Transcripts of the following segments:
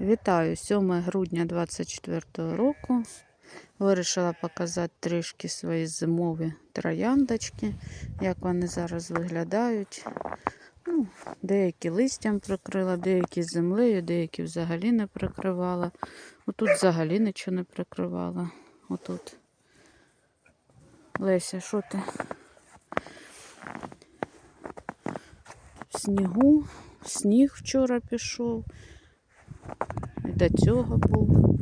Вітаю 7 грудня 24 року. Вирішила показати трішки свої зимові трояндочки, як вони зараз виглядають. Ну, деякі листям прикрила, деякі землею, деякі взагалі не прикривала. Отут взагалі нічого не прикривала. Отут. Леся, що ти? В снігу. Сніг вчора пішов. І до цього був.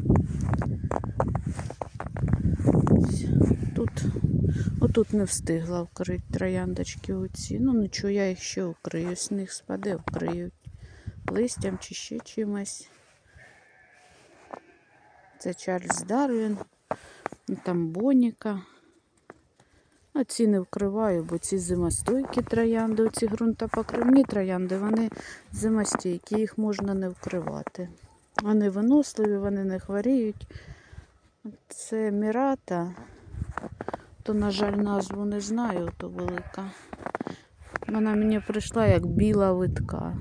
Тут, отут не встигла вкрити трояндочки оці. Ну нічого, я їх ще вкрию. Сніг спаде, вкриють листям чи ще чимось. Це Чарльз Дарвін. Там Боніка. А ці не вкриваю, бо ці зимостойкі троянди, оці ґрунтопокривні троянди, вони зимостійкі, їх можна не вкривати. Вони виносливі, вони не хворіють. Це Мірата, то, на жаль, назву не знаю, то велика. Вона мені прийшла як біла витка.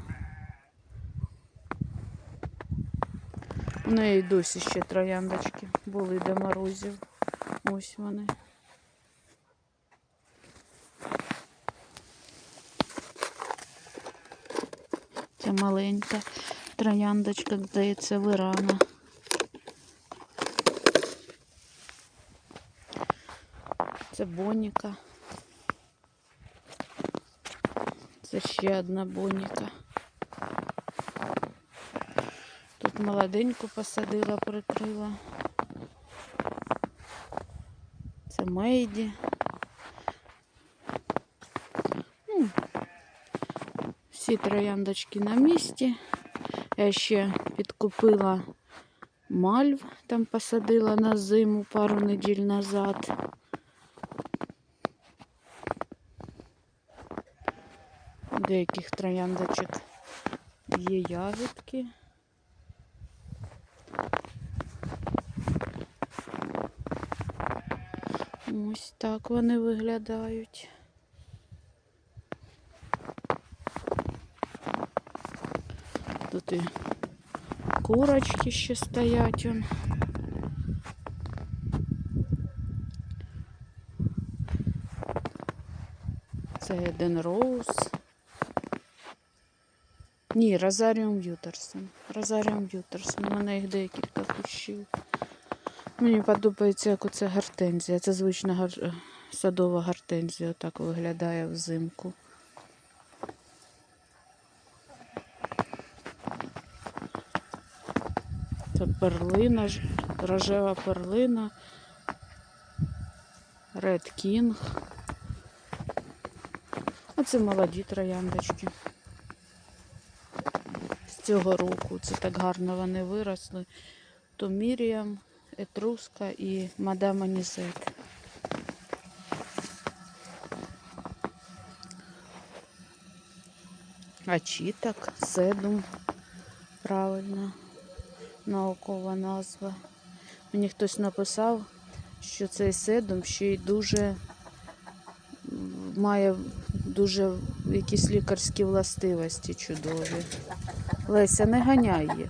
У неї досі ще трояндочки були до морозів. Ось вони. Це маленька трояндочка, здається, вирана. Це боніка. Це ще одна боніка. Тут молоденьку посадила, прикрила. Це Мейді. Всі трояндочки на місці. Я ще підкупила мальв, там посадила на зиму пару неділь назад. Деяких трояндочок є ягідки. Ось так вони виглядають. І курочки ще стоять. Он. Це Еден Роуз. Ні, Розаріум Ютерсон. Розаріум Ютерсон. У мене їх декілька кущів. Мені подобається, як оце гортензія. Це звична гар... садова гортензія. Отак виглядає взимку. Це перлина, рожева перлина, Ред Кінг. Оце молоді трояндочки. З цього року це так гарно вони виросли. То Етруска і Мадам Анізет. Ачіток, седум, правильно наукова назва. Мені хтось написав, що цей седум ще й дуже має дуже якісь лікарські властивості чудові. Леся, не ганяй їх.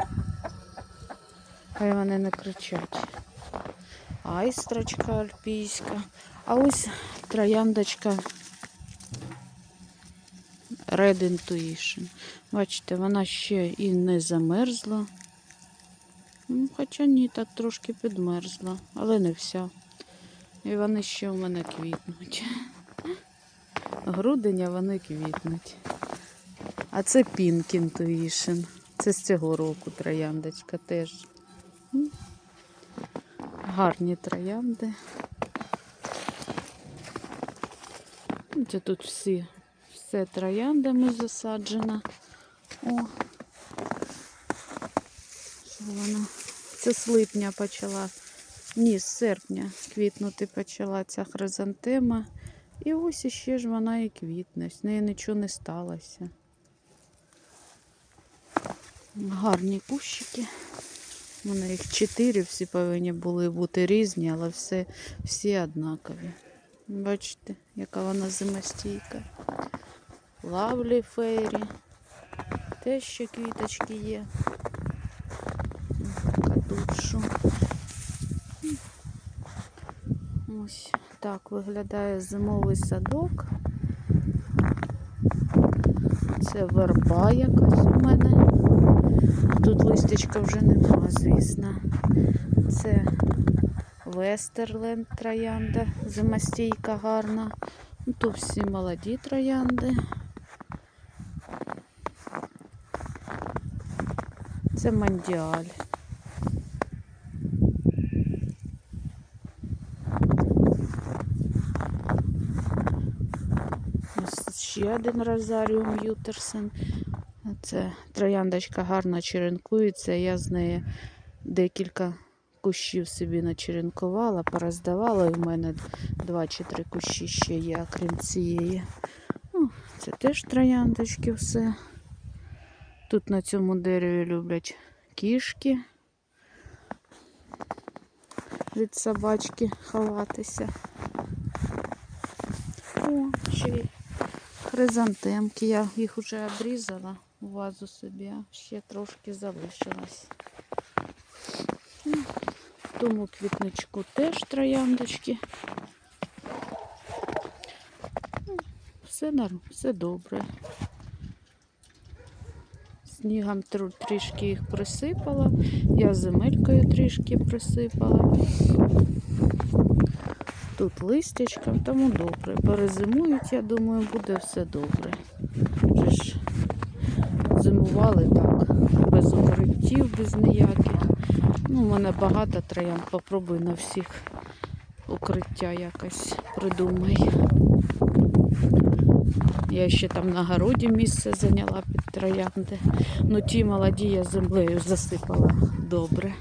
Хай вони не кричать. Айстрочка альпійська. А ось трояндочка Red Intuition. Бачите, вона ще і не замерзла. Ну, Хоча ні, так трошки підмерзла, але не вся. І вони ще в мене квітнуть. Груденя вони квітнуть. А це Pink Intuition. Це з цього року трояндочка теж. Гарні троянди. Це тут всі, все трояндами засаджено. О, що вона? Це з липня почала. Ні, з серпня квітнути почала ця хризантема. І ось іще ж вона і квітне. З неї нічого не сталося. Гарні кущики. У мене їх чотири, всі повинні були бути різні, але все, всі однакові. Бачите, яка вона зимостійка. Лавлі фейрі. Теж ще квіточки є наношу. Ось так виглядає зимовий садок. Це верба якась у мене. Тут листячка вже нема, звісно. Це Вестерленд троянда, зимостійка гарна. Ну, тут всі молоді троянди. Це мандіаль. Ще один розаріум Ютерсен. Це трояндочка гарно черенкується. Я з неї декілька кущів собі начеренкувала, пороздавала. І в мене два чи три кущі ще є, окрім цієї. Ну, це теж трояндочки все. Тут на цьому дереві люблять кішки від собачки ховатися. О, ще хризантемки. Я їх вже обрізала у вазу собі, ще трошки залишилось. В тому квітничку теж трояндочки. Ну, Все все добре. Снігом трішки їх присипала. Я земелькою трішки присипала. Тут листячком, тому добре. Перезимують, я думаю, буде все добре. Вже ж зимували так, без укриттів, без ніяких. Ну, у мене багато троянд, попробуй на всіх укриття якось придумай. Я ще там на городі місце зайняла під троянди. Ну ті молоді я землею засипала добре.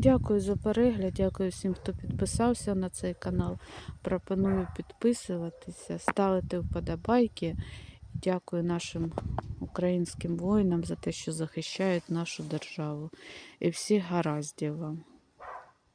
Дякую за перегляд, дякую всім, хто підписався на цей канал. Пропоную підписуватися, ставити вподобайки. Дякую нашим українським воїнам за те, що захищають нашу державу. І всіх гараздів вам.